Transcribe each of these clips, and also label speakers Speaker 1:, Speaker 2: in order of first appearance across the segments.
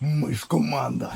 Speaker 1: Ми ж команда.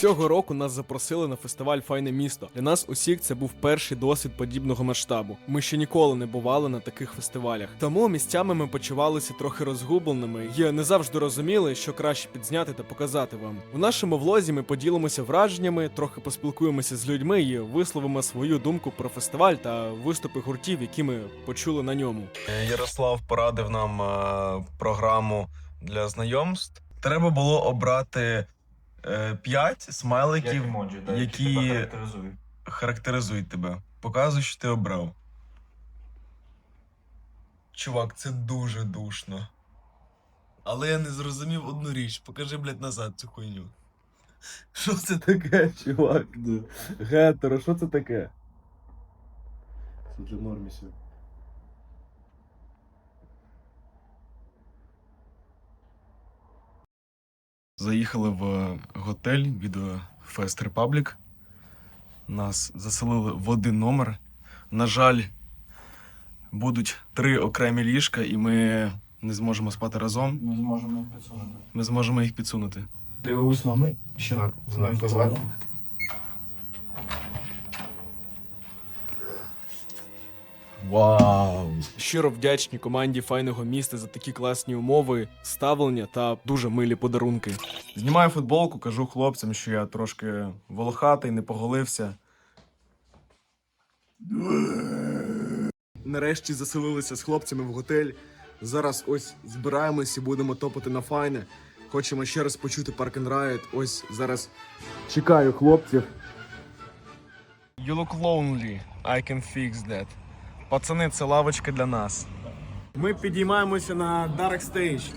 Speaker 2: Цього року нас запросили на фестиваль Файне місто. Для нас усіх це був перший досвід подібного масштабу. Ми ще ніколи не бували на таких фестивалях. Тому місцями ми почувалися трохи розгубленими і не завжди розуміли, що краще підзняти та показати вам. У нашому влозі ми поділимося враженнями, трохи поспілкуємося з людьми і висловимо свою думку про фестиваль та виступи гуртів, які ми почули на ньому.
Speaker 3: Ярослав порадив нам е, програму для знайомств. Треба було обрати п'ять смайликів,
Speaker 4: емоджі,
Speaker 3: да, які які тебе тебе
Speaker 4: характеризують.
Speaker 3: характеризують тебе. Показуй, що ти обрав. Чувак, це дуже душно. Але я не зрозумів одну річ. Покажи, блядь, назад цю хуйню. Що це таке, чувак? Гетеро, що це таке?
Speaker 1: Це вже в нормі.
Speaker 3: Заїхали в готель від Fest Republic. Нас заселили в один номер. На жаль, будуть три окремі ліжка, і ми не зможемо спати разом.
Speaker 4: Ми зможемо їх підсунути.
Speaker 3: Ми зможемо їх підсунути.
Speaker 1: Дивились номер? Ще Знак
Speaker 3: Вау!
Speaker 2: Щиро вдячні команді файного міста за такі класні умови, ставлення та дуже милі подарунки.
Speaker 3: Знімаю футболку, кажу хлопцям, що я трошки волохатий, не поголився.
Speaker 2: Нарешті заселилися з хлопцями в готель. Зараз ось збираємось і будемо топати на файне. Хочемо ще раз почути Park and Ride. Ось зараз чекаю хлопців.
Speaker 3: You look lonely. I can fix that. Пацани, це лавочка для нас.
Speaker 2: Ми підіймаємося на Dark Stage.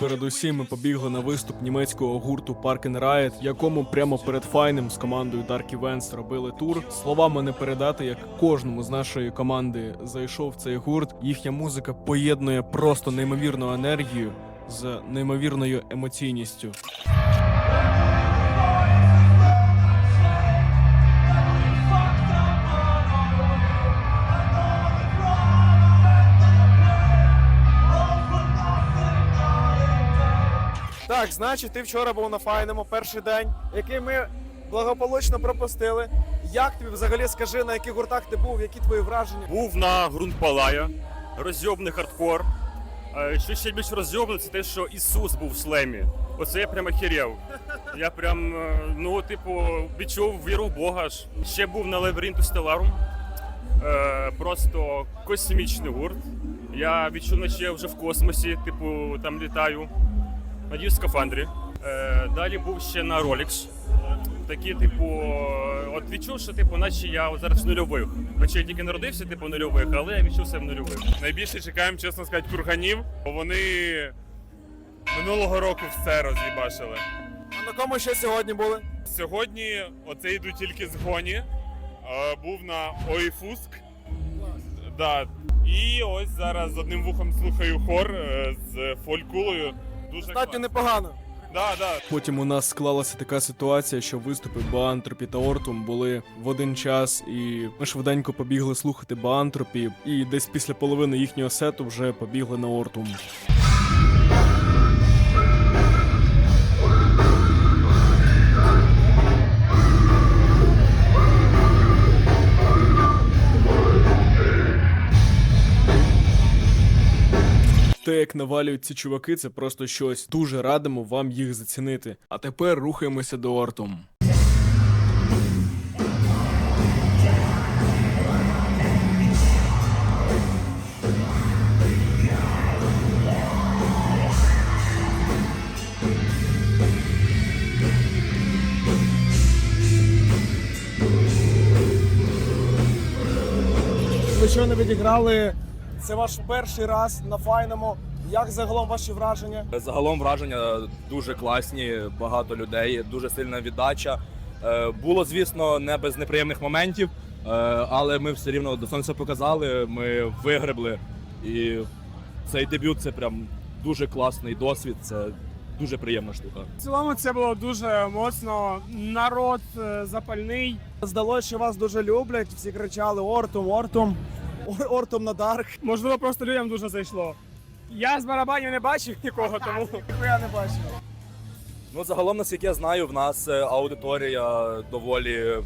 Speaker 2: Передусім ми побігли на виступ німецького гурту Park and Riot, якому прямо перед файнем з командою Dark Events робили тур. Словами не передати, як кожному з нашої команди зайшов цей гурт. Їхня музика поєднує просто неймовірну енергію з неймовірною емоційністю. Так, значить, ти вчора був на файному перший день, який ми благополучно пропустили. Як тобі взагалі скажи, на яких гуртах ти був, які твої враження?
Speaker 5: Був на ґрунт Палая, розйобний хардкор. Що ще більш розйобне, це те, що Ісус був в шлемі. Оце я прям охерів. Я прям, е, ну, типу, відчув віру в Бога. ж. Ще був на Labyrinth Stellarum. Е, Просто космічний гурт. Я відчув, наче я вже в космосі, типу, там літаю. Надію в скафандрі. Е, Далі був ще на Rolex. Такі, типу, от відчув, що типу, наче я от зараз в нульових. Хоча я тільки народився, типу, в нульових, але я відчув себе в нульових.
Speaker 6: Найбільше чекаємо, чесно сказати, курганів, бо вони минулого року все роз'їбашили.
Speaker 2: А на кому ще сьогодні були?
Speaker 6: Сьогодні оце йду тільки з гоні. е, Був на Ойфуск. Да. І ось зараз з одним вухом слухаю хор е, з фолькулою. Дуже
Speaker 2: Достатньо
Speaker 6: класно.
Speaker 2: непогано.
Speaker 6: Да, да.
Speaker 2: Потім у нас склалася така ситуація, що виступи Баантропі та Ортум були в один час, і ми швиденько побігли слухати Баантропі, і десь після половини їхнього сету вже побігли на Ортум. Те, як навалюють ці чуваки, це просто щось. Дуже радимо вам їх зацінити. А тепер рухаємося до Ортум. Ви щойно відіграли. Це ваш перший раз на файному. Як загалом ваші враження?
Speaker 7: Загалом враження дуже класні, багато людей, дуже сильна віддача. Е, Було, звісно, не без неприємних моментів, е, але ми все рівно до сонця показали. Ми вигребли. І цей дебют це прям дуже класний досвід. Це дуже приємна штука.
Speaker 4: В цілому це було дуже моцно. Народ е, запальний.
Speaker 8: Здалося, що вас дуже люблять. Всі кричали Ортум, Ортум, Ор- Ортум на Дарк.
Speaker 4: Можливо, просто людям дуже зайшло. Я з барабанів не бачив нікого, тому
Speaker 8: Я не бачив.
Speaker 7: Ну, загалом, наскільки я знаю, в нас е, аудиторія доволі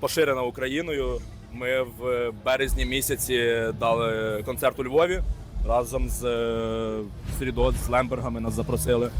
Speaker 7: поширена Україною. Ми в березні місяці дали концерт у Львові разом з е, Срідот, з Лембергами нас запросили.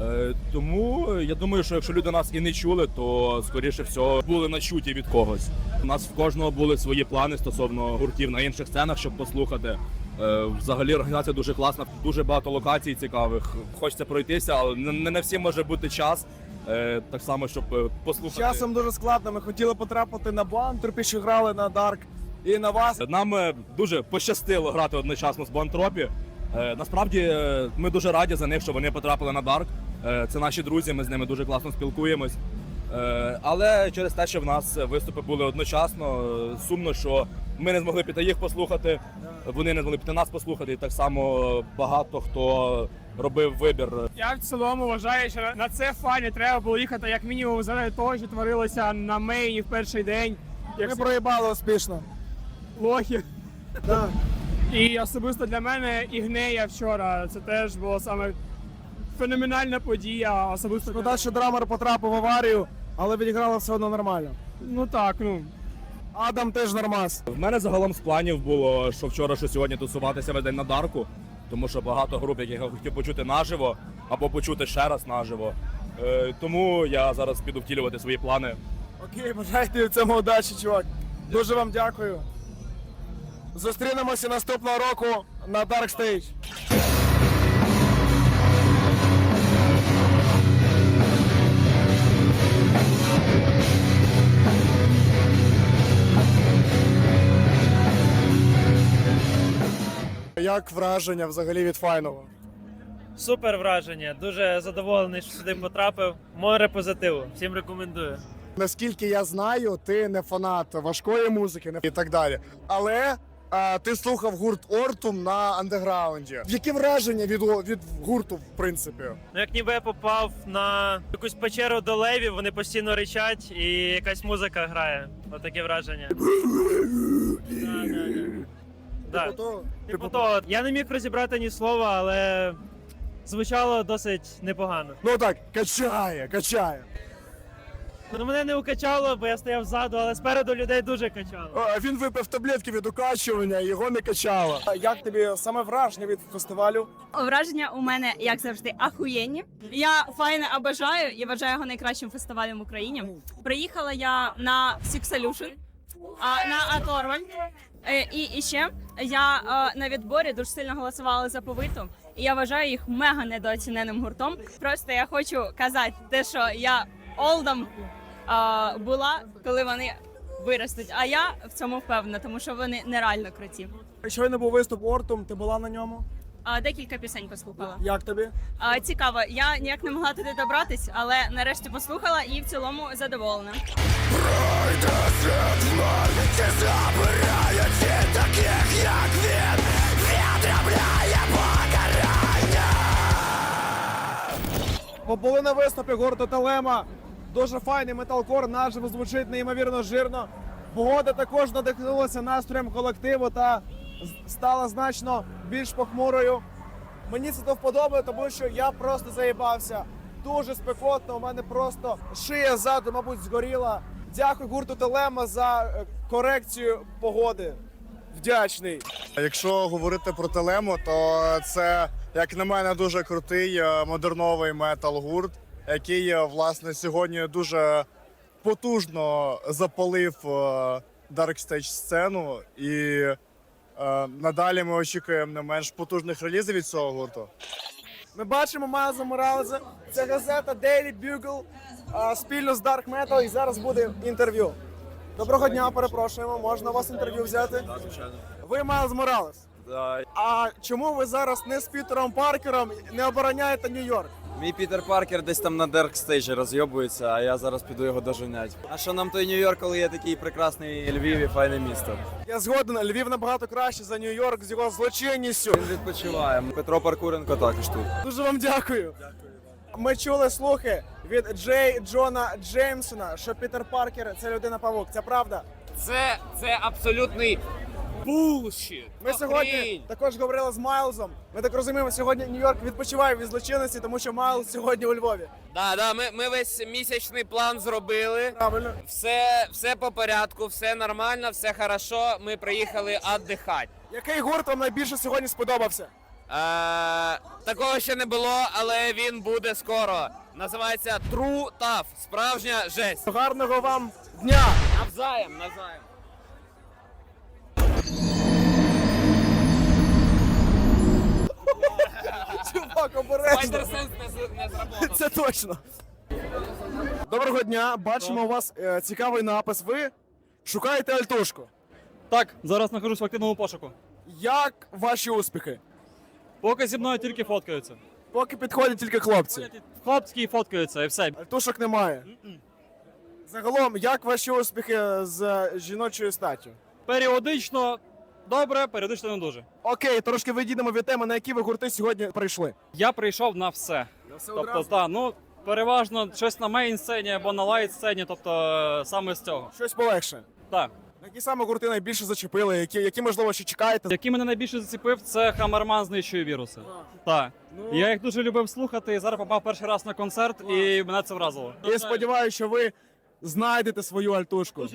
Speaker 7: Е, Тому я думаю, що якщо люди нас і не чули, то скоріше всього були начуті від когось. У нас в кожного були свої плани стосовно гуртів на інших сценах, щоб послухати. Е, Взагалі організація дуже класна, дуже багато локацій цікавих. Хочеться пройтися, але не на всі може бути час. Е, Так само, щоб е, послухати.
Speaker 8: Часом дуже складно. Ми хотіли потрапити на Бантропі, що грали на Дарк і на вас.
Speaker 7: Нам е, дуже пощастило грати одночасно з Бонтропі. Е, Насправді е, ми дуже раді за них, що вони потрапили на Дарк. Е, Це наші друзі, ми з ними дуже класно спілкуємось. Е, Але через те, що в нас виступи були одночасно, сумно, що ми не змогли піти їх послухати, вони не змогли піти нас послухати. І так само багато хто робив вибір
Speaker 4: я в цілому вважаю, що на це фані треба було їхати як мінімум заради того, що творилося на мейні в перший день. Як
Speaker 8: Ми
Speaker 4: всі
Speaker 8: проїбали успішно.
Speaker 4: лохи.
Speaker 8: Да.
Speaker 4: І особисто для мене Ігнея вчора це теж була саме феноменальна подія. Особисто
Speaker 8: Шкода, що драмер потрапив в аварію, але відіграла все одно нормально.
Speaker 4: ну так, ну
Speaker 8: Адам теж нормас.
Speaker 7: В мене загалом з планів було, що вчора, що сьогодні тусуватися весь день на Дарку, тому що багато груп, яких я хотів почути наживо або почути ще раз наживо. Е, тому я зараз піду втілювати свої плани.
Speaker 8: Окей, бажайте в цьому удачі, чувак. Дуже вам дякую. Зустрінемося наступного року на Dark Stage. Як враження взагалі від файного?
Speaker 9: Супер враження. Дуже задоволений, що сюди потрапив. Море позитиву. Всім рекомендую.
Speaker 8: Наскільки я знаю, ти не фанат важкої музики не- і так далі. Але а, ти слухав гурт Ортум на андеграунді. Які враження від, від гурту, в принципі?
Speaker 9: Ну як ніби я попав на якусь печеру до левів, вони постійно ричать і якась музика грає. Отаке враження. Да, да, да. Да. Типу того, я не міг розібрати ні слова, але звучало досить непогано.
Speaker 8: ну так, качає, качає.
Speaker 9: Ну, мене не укачало, бо я стояв ззаду, але спереду людей дуже качало.
Speaker 8: А, він випив таблетки від укачування, його не качало. Як тобі саме враження від фестивалю?
Speaker 10: Враження у мене, як завжди, ахуєнні. Я файне обожаю і вважаю його найкращим фестивалем в Україні. Приїхала я на Solution, а, на Аторваль. Е, І, і ще я е, на відборі дуже сильно голосувала за повиту. І я вважаю їх мега недооціненим гуртом. Просто я хочу казати те, що я олдом е, була, коли вони виростуть. А я в цьому впевнена, тому що вони нереально круті.
Speaker 8: Щойно був виступ Ортум, ти була на ньому.
Speaker 10: А, декілька пісень послухала.
Speaker 8: Як тобі?
Speaker 10: А, цікаво, я ніяк не могла туди добратись, але нарешті послухала і в цілому задоволена.
Speaker 8: Побули на виступі гурту Телема. Дуже файний металкор, наживо звучить неймовірно жирно. Погода також надихнулася настроєм колективу та стала значно більш похмурою. Мені це до вподоби, тому що я просто заїбався. Дуже спекотно, у мене просто шия ззаду, мабуть, згоріла. Дякую гурту Телема за е, корекцію погоди. Вдячний. Якщо говорити про Телему, то це, як на мене, дуже крутий е, модерновий метал-гурт, який е, власне сьогодні дуже потужно запалив Stage сцену. І надалі ми очікуємо не менш потужних релізів від цього гурту. Ми бачимо Майлза Моралеза. Це газета Daily Bugle е, спільно з Dark Metal. І зараз буде інтерв'ю. Доброго дня, перепрошуємо. Можна у вас інтерв'ю взяти? Ви Майлз Моралес. А чому ви зараз не з Пітером Паркером не обороняєте Нью-Йорк?
Speaker 11: Мій Пітер Паркер десь там на Деркстейджі розйобується, а я зараз піду його доженять. А що нам той Нью-Йорк, коли є такий прекрасний Львів і файне місто?
Speaker 8: Я згоден, Львів набагато краще за Нью-Йорк з його злочинністю.
Speaker 11: Він відпочиває. Петро Паркуренко також тут.
Speaker 8: Дуже вам дякую. ми чули слухи від Джей Джона Джеймсона, що Пітер Паркер це людина павук. Це правда?
Speaker 12: Це, це абсолютний булшіт.
Speaker 8: Ми сьогодні також говорили з Майлзом. Ми так розуміємо, сьогодні Нью-Йорк відпочиває від злочинності, тому що Майлз сьогодні у Львові.
Speaker 12: Да, да, ми, ми весь місячний план зробили.
Speaker 8: Правильно.
Speaker 12: Все, все по порядку, все нормально, все хорошо. Ми приїхали віддихати.
Speaker 8: Який гурт вам найбільше сьогодні сподобався?
Speaker 12: Е, такого ще не було, але він буде скоро. Називається True Tough. Справжня жесть.
Speaker 8: Гарного вам дня!
Speaker 12: Навзаєм, навзаєм.
Speaker 8: Чувак, обережно!
Speaker 12: Спайдерсенс не, не зробив.
Speaker 8: Це точно. Доброго дня. Бачимо у вас е, цікавий напис. Ви шукаєте альтушку.
Speaker 13: Так, зараз знаходжусь в активному пошуку.
Speaker 8: Як ваші успіхи?
Speaker 13: Поки зі мною тільки фоткаються.
Speaker 8: Поки підходять тільки хлопці.
Speaker 13: Хлопці фоткаються і все.
Speaker 8: Альтушок немає. Загалом, як ваші успіхи з е, жіночою статтю?
Speaker 13: Періодично добре, періодично не дуже.
Speaker 8: Окей, трошки відійдемо від теми, на які ви гурти сьогодні прийшли.
Speaker 13: Я прийшов на все.
Speaker 8: На все
Speaker 13: Тобто, та, ну, переважно щось на мейн сцені або на лайт сцені, тобто е, саме з цього.
Speaker 8: Щось полегше.
Speaker 13: Так.
Speaker 8: Які саме гурти найбільше зачепили, які, які можливо ще чекаєте?
Speaker 13: Який мене найбільше зацепив, це Хамерман знищує віруси. Так.
Speaker 8: Ну.
Speaker 13: Я їх дуже любив слухати, і зараз попав перший раз на концерт, і мене це вразило.
Speaker 8: Я сподіваюся, що ви знайдете свою альтушку.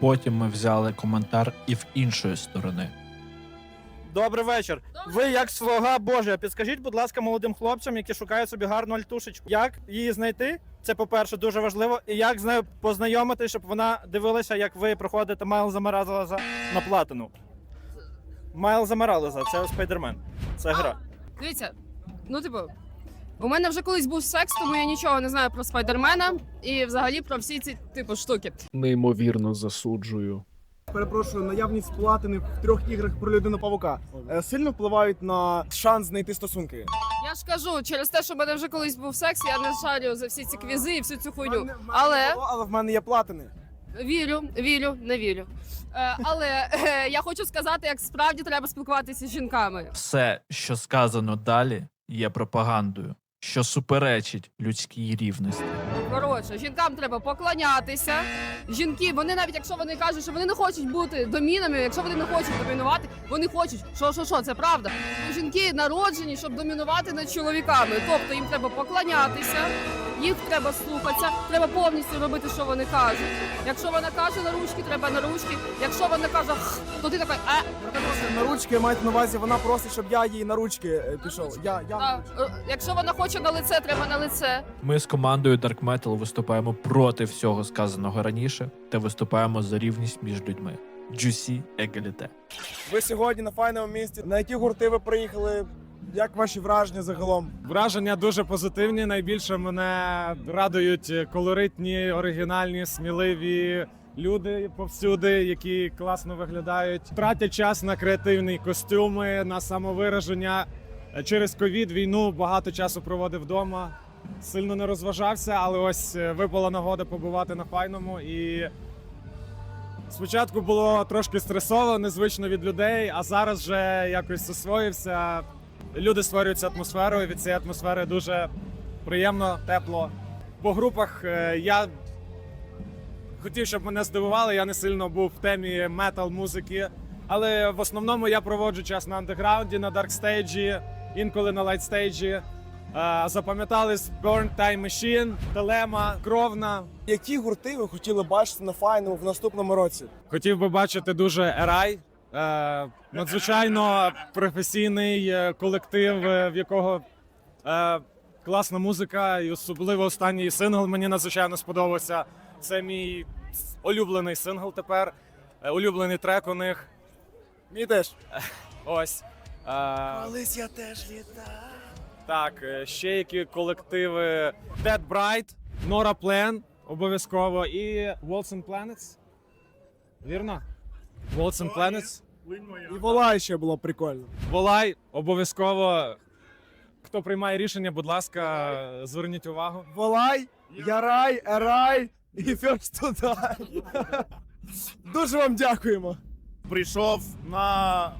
Speaker 14: Потім ми взяли коментар і в іншої сторони.
Speaker 8: Добрий вечір. Ви як слуга Божа, підскажіть, будь ласка, молодим хлопцям, які шукають собі гарну альтушечку. Як її знайти? Це по-перше, дуже важливо. І як з нею познайомити, щоб вона дивилася, як ви проходите Майлза Моралеса на платину. Майлза Моралеса, це Спайдермен. Це гра.
Speaker 15: Дивіться, ну типу, у мене вже колись був секс, тому я нічого не знаю про спайдермена і взагалі про всі ці типу штуки.
Speaker 14: Неймовірно засуджую.
Speaker 8: Перепрошую, наявність платини в трьох іграх про людину павука е, сильно впливають на шанс знайти стосунки.
Speaker 15: Я ж кажу, через те, що в мене вже колись був секс, я не шарю за всі ці квізи і всю цю хуйню. Але
Speaker 8: але в мене є платини.
Speaker 15: вірю, вірю, не вірю. Е, але е, я хочу сказати, як справді треба спілкуватися з жінками.
Speaker 14: Все, що сказано далі, є пропагандою, що суперечить людській рівності.
Speaker 15: Коротше, жінкам треба поклонятися. Жінки, вони навіть якщо вони кажуть, що вони не хочуть бути домінами, якщо вони не хочуть домінувати, вони хочуть. Що, що, що, це правда. Жінки народжені, щоб домінувати над чоловіками. Тобто їм треба поклонятися, їх треба слухатися, треба повністю робити, що вони кажуть. Якщо вона каже на ручки, треба на ручки. Якщо вона каже, то ти такий, е,
Speaker 8: На ручки мають на увазі, вона просить, щоб я їй на ручки е, пішов. Я, я...
Speaker 15: е, якщо вона хоче на лице, треба на лице.
Speaker 14: Ми з командою Dark Metal виступаємо проти всього сказаного раніше та виступаємо за рівність між людьми. Juicy Egalite.
Speaker 8: Ви сьогодні на файному місці. На які гурти ви приїхали? Як ваші враження загалом?
Speaker 4: Враження дуже позитивні. Найбільше мене радують колоритні, оригінальні, сміливі люди повсюди, які класно виглядають. Тратять час на креативні костюми, на самовираження. Через ковід війну багато часу проводив вдома. Сильно не розважався, але ось е, випала нагода побувати на файному і. Спочатку було трошки стресово, незвично від людей, а зараз вже якось освоївся. Люди створюють цю атмосферу, і від цієї атмосфери дуже приємно, тепло. По групах е, я хотів, щоб мене здивували. Я не сильно був в темі метал музики, але в основному я проводжу час на андеграунді, на даркстейджі, інколи на лайтстейджі. Запам'ятались Burn Time Machine, Телема, Кровна.
Speaker 8: Які гурти ви хотіли бачити на файному в наступному році?
Speaker 4: Хотів би бачити дуже Ерай. Е, надзвичайно професійний е, колектив, е, в якого класна музика, і особливо останній сингл мені надзвичайно сподобався. Це мій улюблений сингл тепер, улюблений трек у них.
Speaker 8: Мій теж.
Speaker 4: Ось.
Speaker 8: Колись я теж літав.
Speaker 4: так, ще які колективи Dead Bright, Nora Plan, обов'язково, і Waltz and Planets. Вірно? And Planets.
Speaker 8: І Волай ще було прикольно.
Speaker 4: Волай, обов'язково. Хто приймає рішення, будь ласка, зверніть увагу.
Speaker 8: Волай, Ярай, Ерай і First to Die. Дуже вам дякуємо.
Speaker 1: Прийшов на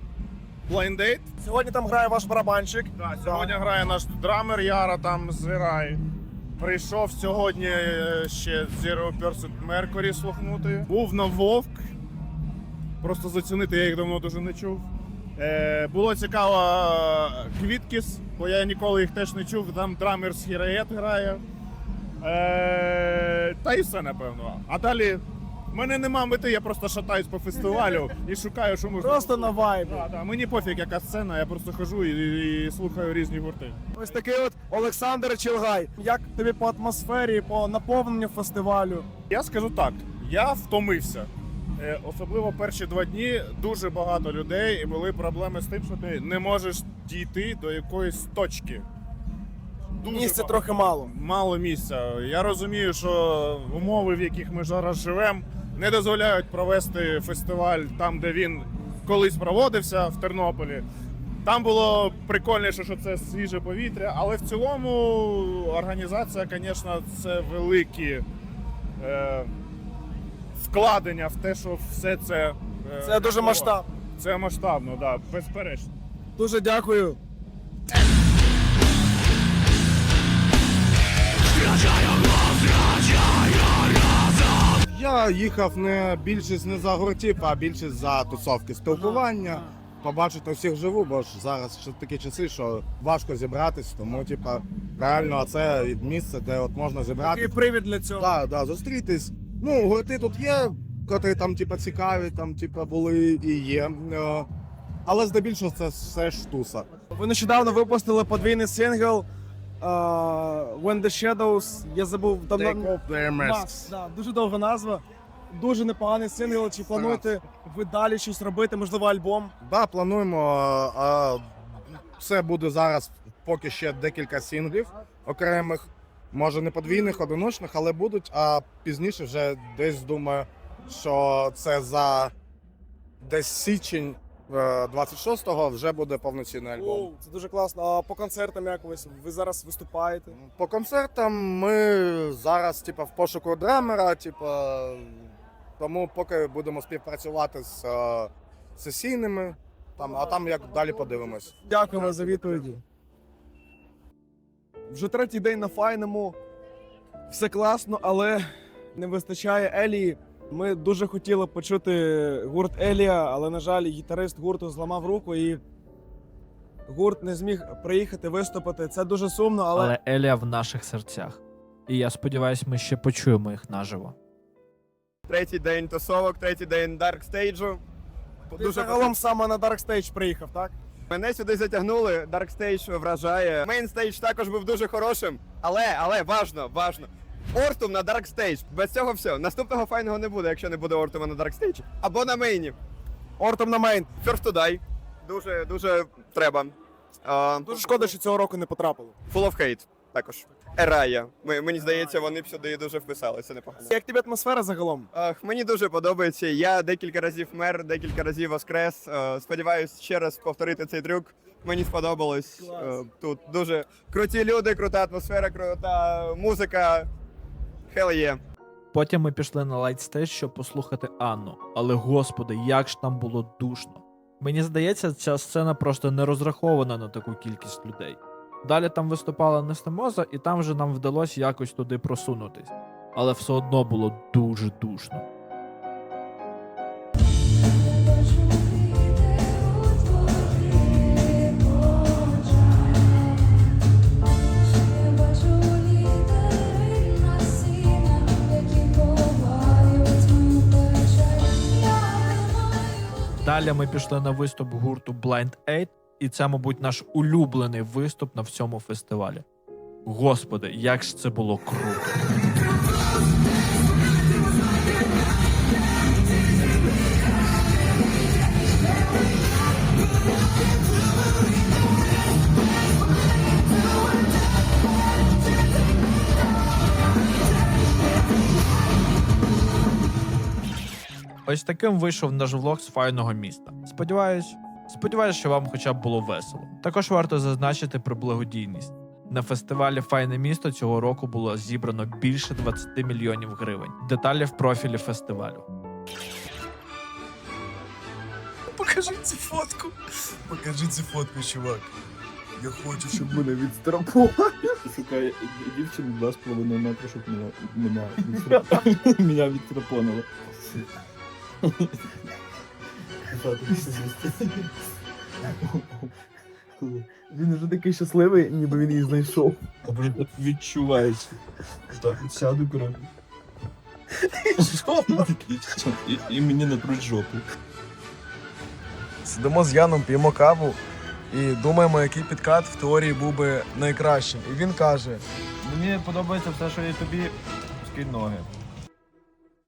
Speaker 16: Blind Date.
Speaker 8: Сьогодні там грає ваш барабанщик.
Speaker 16: Да, сьогодні грає наш драмер Яра там з. Прийшов сьогодні е, ще Zero Percent Mercury слухнути. Був на Вовк. Просто зацінити, я їх давно дуже не чув. Е, було цікаво е, Квіткіс, бо я ніколи їх теж не чув. Там драмер з Хіраєт грає. Е, та і все, напевно. А далі. в мене нема мети, я просто шатаюсь по фестивалю і шукаю, що можна.
Speaker 8: Просто на вайбі.
Speaker 16: Да, да. Мені пофіг, яка сцена, я просто хожу і, і слухаю різні гурти.
Speaker 8: Ось такий от Олександр Челгай. Як тобі по атмосфері, по наповненню фестивалю?
Speaker 16: Я скажу так: я втомився. Е, Особливо перші два дні дуже багато людей і були проблеми з тим, що ти не можеш дійти до якоїсь точки. Дуже
Speaker 8: Місця
Speaker 16: багато.
Speaker 8: трохи мало.
Speaker 16: Мало місця. Я розумію, що умови, в яких ми зараз живемо, не дозволяють провести фестиваль там, де він колись проводився в Тернополі. Там було прикольніше, що це свіже повітря, але в цілому організація, звісно, це великі е, вкладення в те, що все це. е,
Speaker 8: Це дуже масштабно.
Speaker 16: Це масштабно, так, да, безперечно.
Speaker 8: Дуже дякую.
Speaker 1: Я їхав не більшість не за гуртів, а більшість за тусовки спілкування. Побачити всіх живу, бо ж зараз ще такі часи, що важко зібратись, тому типа реально це місце, де от можна зібратися.
Speaker 8: Такий привід для цього.
Speaker 1: Так, да, зустрітись. Ну, гурти тут є, котрі там, типа, цікаві, там, типа, були і є. Е, Але здебільшого це все ж туса.
Speaker 8: Ви нещодавно випустили подвійний сингл е, When the Shadows. Я забув там
Speaker 1: Take off their masks.
Speaker 8: Да, дуже довга назва. Дуже непоганий сингл. Чи плануєте ви далі щось робити? Можливо, альбом?
Speaker 1: Да, плануємо. А, це буде зараз поки ще декілька сінглів окремих, може не подвійних, одиночних, але будуть. А пізніше вже десь думаю, що це за десь січень е, 26-го вже буде повноцінний альбом.
Speaker 8: Оу, це дуже класно. А по концертам як ось ви зараз виступаєте?
Speaker 1: По концертам ми зараз, типа, в пошуку драмера, типа, тому поки будемо співпрацювати з е, сесійними, там, а там як далі подивимось.
Speaker 8: Дякуємо за відповіді. Вже третій день на файному. Все класно, але не вистачає Елії. Ми дуже хотіли почути гурт Елія, але, на жаль, гітарист гурту зламав руку і гурт не зміг приїхати виступити. Це дуже сумно, але,
Speaker 14: Але Елія в наших серцях. І я сподіваюся, ми ще почуємо їх наживо.
Speaker 17: Третій день тусовок, третій день даркстейджу.
Speaker 8: ти загалом саме на Stage приїхав, так?
Speaker 17: Мене сюди затягнули. Даркстейдж вражає. Мейнстейдж також був дуже хорошим. Але, але важно, важно. Ортум на Даркстейдж. Без цього все. Наступного файного не буде, якщо не буде Ортума на Даркстейджі. Або на мейні.
Speaker 8: Ортум на мейн.
Speaker 17: First to die. Дуже, дуже треба. А,
Speaker 8: Дуже шкода, що цього року не потрапило.
Speaker 17: Full of Hate також. Ерая. Ми- Мені здається, вони б сюди дуже вписалися непогано.
Speaker 8: Як тобі атмосфера загалом?
Speaker 17: Ах, мені дуже подобається. Я декілька разів мер, декілька разів воскрес. Е, Сподіваюсь ще раз повторити цей трюк. Мені сподобалось. Е, Тут дуже круті люди, крута атмосфера, крута музика. Hell yeah.
Speaker 14: Потім ми пішли на лайтстейдж, щоб послухати Анну. Але господи, як ж там було душно. Мені здається, ця сцена просто не розрахована на таку кількість людей. Далі там виступала Нестемоза, і там вже нам вдалося якось туди просунутись. Але все одно було дуже душно. Далі ми пішли на виступ гурту Blind Aid, і це, мабуть, наш улюблений виступ на всьому фестивалі. Господи, як ж це було круто! Ось таким вийшов наш влог з файного міста. Сподіваюсь, сподіваюсь, що вам хоча б було весело. Також варто зазначити про благодійність. На фестивалі Файне місто цього року було зібрано більше 20 мільйонів гривень. Деталі в профілі фестивалю.
Speaker 3: Покажи цю фотку. Покажи цю фотку, чувак. Я хочу, щоб мене відстрапували.
Speaker 18: Шукає дівчину два з половиною метри, щоб мене, мене, відстрап- відтрапонило. Він вже такий щасливий, ніби він її знайшов. Відчувається. Так, сяду коротко. І, і мені напроти жопу.
Speaker 3: Сидимо з Яном, п'ємо каву і думаємо, який підкат в теорії був би найкращим. І він каже:
Speaker 18: Мені подобається все, що є тобі, скинь ноги.